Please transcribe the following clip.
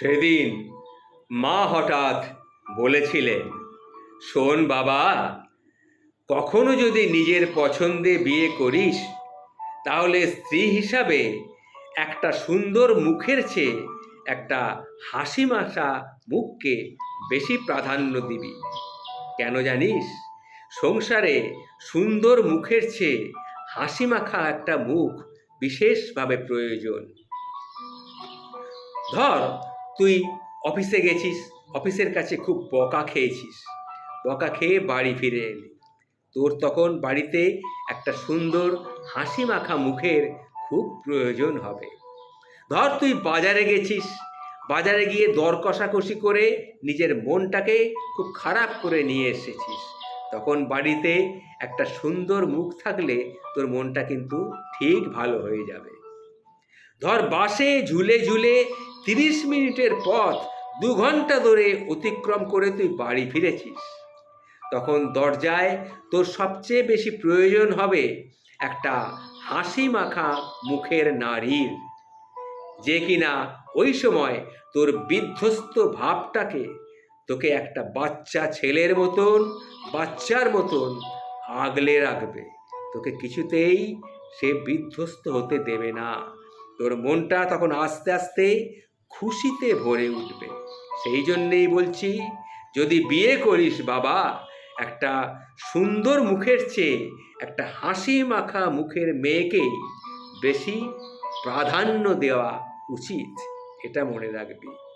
সেদিন মা হঠাৎ বলেছিলেন, শোন বাবা, কখনো যদি নিজের পছন্দে বিয়ে করিস, তাহলে স্ত্রী হিসাবে একটা সুন্দর মুখের চেয়ে একটা হাসি মাখা মুখকে বেশি প্রাধান্য দিবি। কেন জানিস, সংসারে সুন্দর মুখের চেয়ে হাসি মাখা একটা মুখ বিশেষভাবে প্রয়োজন। ধর তুই অফিসে গেছিস? অফিসের কাছে খুব বকা খেয়েছিস। বকা খেয়ে বাড়ি ফিরে এলি। তোর তখন বাড়িতে একটা সুন্দর হাসি মাখা মুখের খুব প্রয়োজন হবে। ধর তুই বাজারে গেছিস। বাজারে গিয়ে দর কষাকষি করে নিজের মনটাকে খুব খারাপ করে নিয়ে এসেছিস। তখন বাড়িতে একটা সুন্দর মুখ থাকলে তোর মনটা কিন্তু ঠিক ভালো হয়ে যাবে। ধর বাসে ঝুলে ঝুলে তিরিশ মিনিটের পথ দু ঘণ্টা ধরে অতিক্রম করে তুই বাড়ি ফিরেছিস। তখন দরজায় তোর সবচেয়ে বেশি প্রয়োজন হবে একটা হাসি মাখা মুখের নারীর, যে কিনা ওই সময় তোর বিধ্বস্ত ভাবটাকে তোকে একটা বাচ্চা ছেলের মতন, বাচ্চার মতন আগলে রাখবে। তোকে কিছুতেই সে বিধ্বস্ত হতে দেবে না। তোর মনটা তখন আস্তে আস্তে খুশিতে ভরে উঠবে। সেই জন্যেই বলছি, যদি বিয়ে করিস বাবা, একটা সুন্দর মুখের চেয়ে একটা হাসি মাখা মুখের মেয়েকে বেশি প্রাধান্য দেওয়া উচিত, এটা মনে রাখবি।